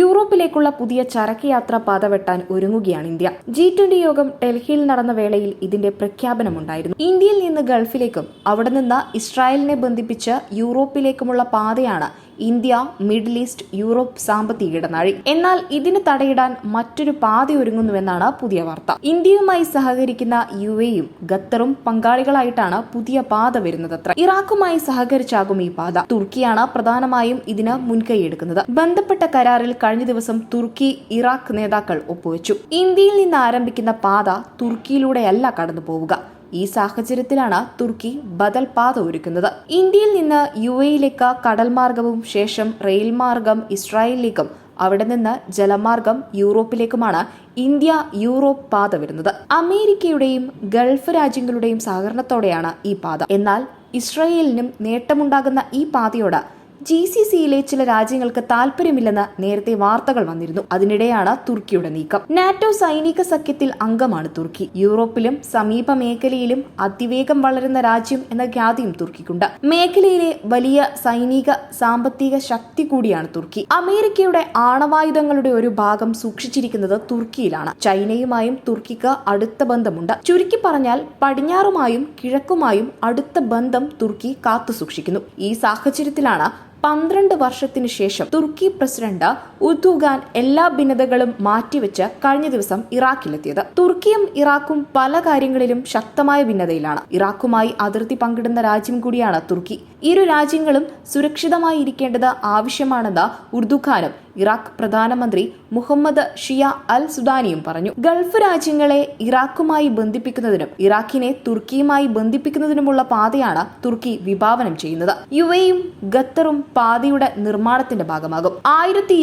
യൂറോപ്പിലേക്കുള്ള പുതിയ ചരക്ക് യാത്ര പാത വെട്ടാൻ ഒരുങ്ങുകയാണ് ഇന്ത്യ. ജി ട്വന്റി യോഗം ഡൽഹിയിൽ നടന്ന വേളയിൽ ഇതിന്റെ പ്രഖ്യാപനമുണ്ടായിരുന്നു. ഇന്ത്യയിൽ നിന്ന് ഗൾഫിലേക്കും അവിടെ നിന്ന് ഇസ്രായേലിനെ ബന്ധിപ്പിച്ച് യൂറോപ്പിലേക്കുമുള്ള പാതയാണ് ഇന്ത്യ മിഡിൽ ഈസ്റ്റ് യൂറോപ്പ് സാമ്പത്തിക ഇടനാഴി. എന്നാൽ ഇതിന് തടയിടാൻ മറ്റൊരു പാത ഒരുങ്ങുന്നുവെന്നാണ് പുതിയ വാർത്ത. ഇന്ത്യയുമായി സഹകരിക്കുന്ന യു എയും ഖത്തറും പങ്കാളികളായിട്ടാണ് പുതിയ പാത വരുന്നതത്ര. ഇറാഖുമായി സഹകരിച്ചാകും ഈ പാത. തുർക്കിയാണ് പ്രധാനമായും ഇതിന് മുൻകൈയെടുക്കുന്നത് ബന്ധപ്പെട്ട കരാറിൽ കഴിഞ്ഞ ദിവസം തുർക്കി ഇറാഖ് നേതാക്കൾ ഒപ്പുവെച്ചു. ഇന്ത്യയിൽ നിന്ന് ആരംഭിക്കുന്ന പാത തുർക്കിയിലൂടെയല്ല കടന്നു പോവുക ഈ സാഹചര്യത്തിലാണ് തുർക്കി ബദൽ പാത ഒരുക്കുന്നത്. ഇന്ത്യയിൽ നിന്ന് യു എയിലേക്ക് കടൽ മാർഗവും ശേഷം റെയിൽ മാർഗം ഇസ്രായേലിലേക്കും അവിടെ നിന്ന് ജലമാർഗം യൂറോപ്പിലേക്കുമാണ് ഇന്ത്യ യൂറോപ്പ് പാത വരുന്നത്. അമേരിക്കയുടെയും ഗൾഫ് രാജ്യങ്ങളുടെയും സഹകരണത്തോടെയാണ് ഈ പാത. എന്നാൽ ഇസ്രായേലിനും നേട്ടമുണ്ടാകുന്ന ഈ പാതയോട് ജി സി സിയിലെ ചില രാജ്യങ്ങൾക്ക് താല്പര്യമില്ലെന്ന് നേരത്തെ വാർത്തകൾ വന്നിരുന്നു. അതിനിടെയാണ് തുർക്കിയുടെ നീക്കം. നാറ്റോ സൈനിക സഖ്യത്തിൽ അംഗമാണ് തുർക്കി. യൂറോപ്പിലും സമീപ മേഖലയിലും അതിവേഗം വളരുന്ന രാജ്യം എന്ന ഖ്യാതിയും തുർക്കിക്കുണ്ട്. മേഖലയിലെ വലിയ സൈനിക സാമ്പത്തിക ശക്തി കൂടിയാണ് തുർക്കി. അമേരിക്കയുടെ ആണവായുധങ്ങളുടെ ഒരു ഭാഗം സൂക്ഷിച്ചിരിക്കുന്നത് തുർക്കിയിലാണ്. ചൈനയുമായും തുർക്കിക്ക് അടുത്ത ബന്ധമുണ്ട്. ചുരുക്കി പറഞ്ഞാൽ പടിഞ്ഞാറുമായും കിഴക്കുമായും അടുത്ത ബന്ധം തുർക്കി കാത്തുസൂക്ഷിക്കുന്നു ഈ സാഹചര്യത്തിലാണ് പന്ത്രണ്ട് വർഷത്തിനു ശേഷം തുർക്കി പ്രസിഡന്റ് ഉദ്ദുഖാൻ എല്ലാ ഭിന്നതകളും മാറ്റിവെച്ച് കഴിഞ്ഞ ദിവസം ഇറാഖിലെത്തിയത്. തുർക്കിയും ഇറാഖും പല കാര്യങ്ങളിലും ശക്തമായ ഭിന്നതയിലാണ്. ഇറാഖുമായി അതിർത്തി പങ്കിടുന്ന രാജ്യം കൂടിയാണ് തുർക്കി. ഇരു രാജ്യങ്ങളും സുരക്ഷിതമായി ഇരിക്കേണ്ടത് ആവശ്യമാണെന്ന് ഉർദുഖാനും ഇറാഖ് പ്രധാനമന്ത്രി മുഹമ്മദ് ഷിയ അൽ സുദാനിയും പറഞ്ഞു. ഗൾഫ് രാജ്യങ്ങളെ ഇറാഖുമായി ബന്ധിപ്പിക്കുന്നതിനും ഇറാഖിനെ തുർക്കിയുമായി ബന്ധിപ്പിക്കുന്നതിനുമുള്ള പാതയാണ് തുർക്കി വിഭാവനം ചെയ്യുന്നത്. യു എയും ഖത്തറും പാതയുടെ നിർമ്മാണത്തിന്റെ ഭാഗമാകും. ആയിരത്തി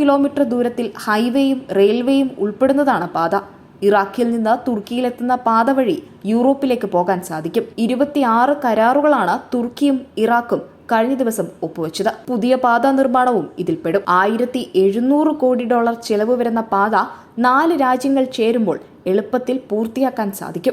കിലോമീറ്റർ ദൂരത്തിൽ ഹൈവേയും റെയിൽവേയും ഉൾപ്പെടുന്നതാണ് പാത. ഇറാഖിൽ നിന്ന് തുർക്കിയിലെത്തുന്ന പാത വഴി യൂറോപ്പിലേക്ക് പോകാൻ സാധിക്കും. ഇരുപത്തിയാറ് കരാറുകളാണ് തുർക്കിയും ഇറാഖും കഴിഞ്ഞ ദിവസം ഒപ്പുവെച്ചത്. പുതിയ പാത നിർമ്മാണവും ഇതിൽപ്പെടും. ആയിരത്തി എഴുന്നൂറ് കോടി ഡോളർ ചെലവ് വരുന്ന പാത നാല് രാജ്യങ്ങൾ ചേരുമ്പോൾ എളുപ്പത്തിൽ പൂർത്തിയാക്കാൻ സാധിക്കും.